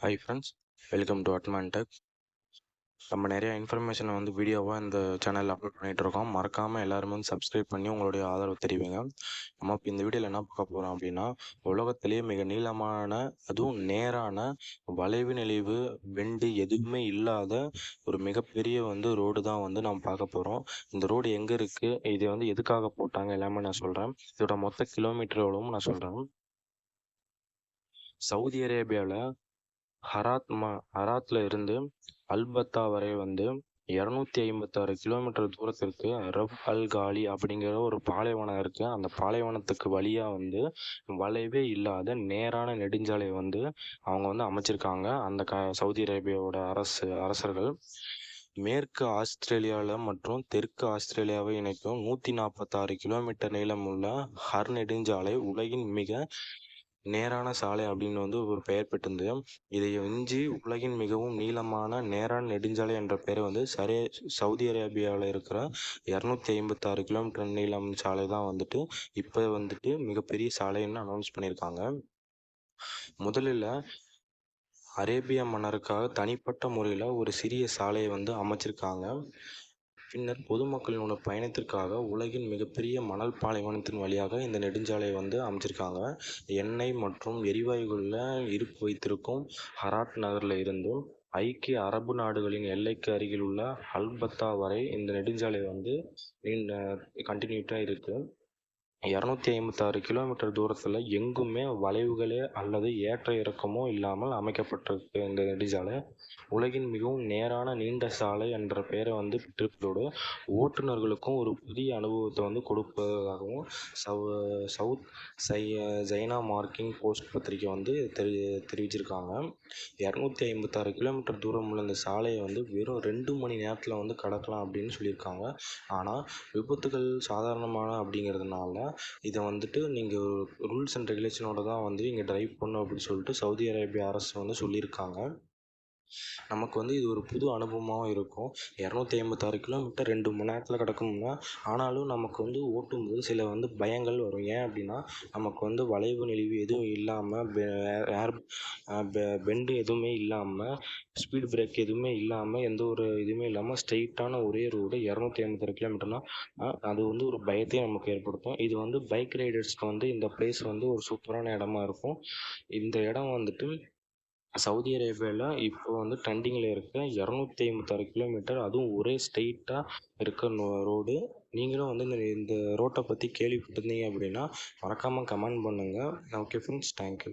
Hi friends welcome to அட்மான் tech நம்ம நிறையா இன்ஃபர்மேஷனை வந்து வீடியோவாக இந்த சேனலில் அப்லோட் பண்ணிகிட்டு இருக்கோம். மறக்காமல் எல்லாருமே வந்து சப்ஸ்கிரைப் பண்ணி உங்களுடைய ஆதரவு தெரிவிங்க. நம்ம இப்போ இந்த வீடியோவில் என்ன பார்க்க போகிறோம் அப்படின்னா உலகத்திலேயே மிக நீளமான அதுவும் நேரான வளைவு நெளிவு வெண்டு எதுவுமே இல்லாத ஒரு மிகப்பெரிய வந்து ரோடு தான் வந்து நம்ம பார்க்க போகிறோம் இந்த ரோடு எங்கே இருக்குது இது வந்து எதுக்காக போட்டாங்க எல்லாமே நான் சொல்கிறேன் இதோட மொத்த கிலோமீட்டர் எவ்வளவும் நான் சொல்கிறேன் சவுதி அரேபியாவில் ஹராத் மா ஹராத்ல இருந்து அல்பத்தா வரை வந்து இரநூத்தி ஐம்பத்தாறு கிலோமீட்டர் தூரத்திற்கு ரஃப் அல் காலி அப்படிங்கிற ஒரு பாலைவனம் இருக்குது அந்த பாலைவனத்துக்கு வழியாக வந்து வளைவே இல்லாத நேரான நெடுஞ்சாலை வந்து அவங்க வந்து அமைச்சிருக்காங்க. அந்த க சவுதி அரேபியாவோட அரசு அரசர்கள் மேற்கு ஆஸ்திரேலியாவில் மற்றும் தெற்கு ஆஸ்திரேலியாவை இணைக்கும் நூற்றி நாற்பத்தாறு கிலோமீட்டர் நீளமுள்ள ஹர் நெடுஞ்சாலை உலகின் மிக நேரான சாலை அப்படின்னு வந்து ஒரு பெயர் பெற்றிருந்தது. இதை எஞ்சி உலகின் மிகவும் நீளமான நேரான நெடுஞ்சாலை என்ற பெயரை வந்து சரே சவுதி அரேபியாவில் இருக்கிற இரநூத்தி ஐம்பத்தாறு கிலோமீட்டர் நீளம் சாலை தான் வந்துட்டு இப்போ வந்துட்டு மிகப்பெரிய சாலைன்னு அனௌன்ஸ் பண்ணியிருக்காங்க. முதலில் அரேபிய மன்னருக்காக தனிப்பட்ட முறையில் ஒரு சிறிய சாலையை வந்து அமைச்சிருக்காங்க. பின்னர் பொதுமக்களினோட பயணத்திற்காக உலகின் மிகப்பெரிய மணல் பாலைவனத்தின் வழியாக இந்த நெடுஞ்சாலையை வந்து அமைச்சிருக்காங்க. எண்ணெய் மற்றும் எரிவாயுகளில் இருப்பு வைத்திருக்கும் ஹராட் நகரில் இருந்தும் ஐக்கிய அரபு நாடுகளின் எல்லைக்கு அருகில் உள்ள அல்பத்தா வரை இந்த நெடுஞ்சாலை வந்து நீண்ட கண்டினியூட்டாக இருக்குது இரநூத்தி ஐம்பத்தாறு கிலோமீட்டர் தூரத்தில் எங்குமே வளைவுகளே அல்லது ஏற்ற இறக்கமோ இல்லாமல் அமைக்கப்பட்டிருக்கு இந்த நெடுஞ்சாலை உலகின் மிகவும் நேரான நீண்ட சாலை என்ற பெயரை வந்து பெற்றிருப்பதோடு ஓட்டுநர்களுக்கும் ஒரு புதிய அனுபவத்தை வந்து கொடுப்பதாகவும் சவு சவுத் சை ஜைனா மார்க்கிங் போஸ்ட் பத்திரிக்கை வந்து தெரி தெரிவிச்சிருக்காங்க. இரநூத்தி ஐம்பத்தாறு கிலோமீட்டர் தூரம் உள்ள இந்த சாலையை வந்து வெறும் ரெண்டு மணி நேரத்தில் வந்து கடக்கலாம் அப்படின்னு சொல்லியிருக்காங்க. ஆனால் விபத்துகள் சாதாரணமான அப்படிங்கிறதுனால இதை வந்துட்டு நீங்கள் ரூல்ஸ் அண்ட் ரெகுலேஷனோட தான் வந்து இங்கே ட்ரைவ் பண்ணணும் அப்படின்னு சொல்லிட்டு சவுதி அரேபியா அரசு வந்து சொல்லியிருக்காங்க. நமக்கு வந்து இது ஒரு புது அனுபவமாகவும் இருக்கும். இரநூத்தி ஐம்பத்தாறு கிலோமீட்டர் ரெண்டு மணி நேரத்தில் கிடக்கும்னா ஆனாலும் நமக்கு வந்து ஓட்டும்போது சில வந்து பயங்கள் வரும். ஏன் அப்படின்னா நமக்கு வந்து வளைவு நெளிவு எதுவும் இல்லாமல் ஏர் பெண்டு எதுவுமே இல்லாமல் ஸ்பீட் பிரேக் எதுவுமே இல்லாமல் எந்த ஒரு இதுவுமே இல்லாமல் ஸ்ட்ரெயிட்டான ஒரே ரோடு இரநூத்தி ஐம்பத்தாறு கிலோமீட்டர்னா அது வந்து ஒரு பயத்தையும் நமக்கு ஏற்படுத்தும். இது வந்து பைக் ரைடர்ஸ்க்கு வந்து இந்த பிளேஸ் வந்து ஒரு சூப்பரான இடமா இருக்கும். இந்த இடம் வந்துட்டு சவுதி அரேபியாவில் இப்போ வந்து ட்ரெண்டிங்கில் இருக்க. இரநூத்தி ஐம்பத்தாறு கிலோமீட்டர் அதுவும் ஒரே ஸ்ட்ரெயிட்டாக இருக்க ரோடு நீங்களும் வந்து இந்த இந்த ரோட்டை பற்றி கேள்விப்பட்டிருந்தீங்க அப்படின்னா மறக்காமல் கமெண்ட் பண்ணுங்கள் ஓகே ஃப்ரெண்ட்ஸ் தேங்க்யூ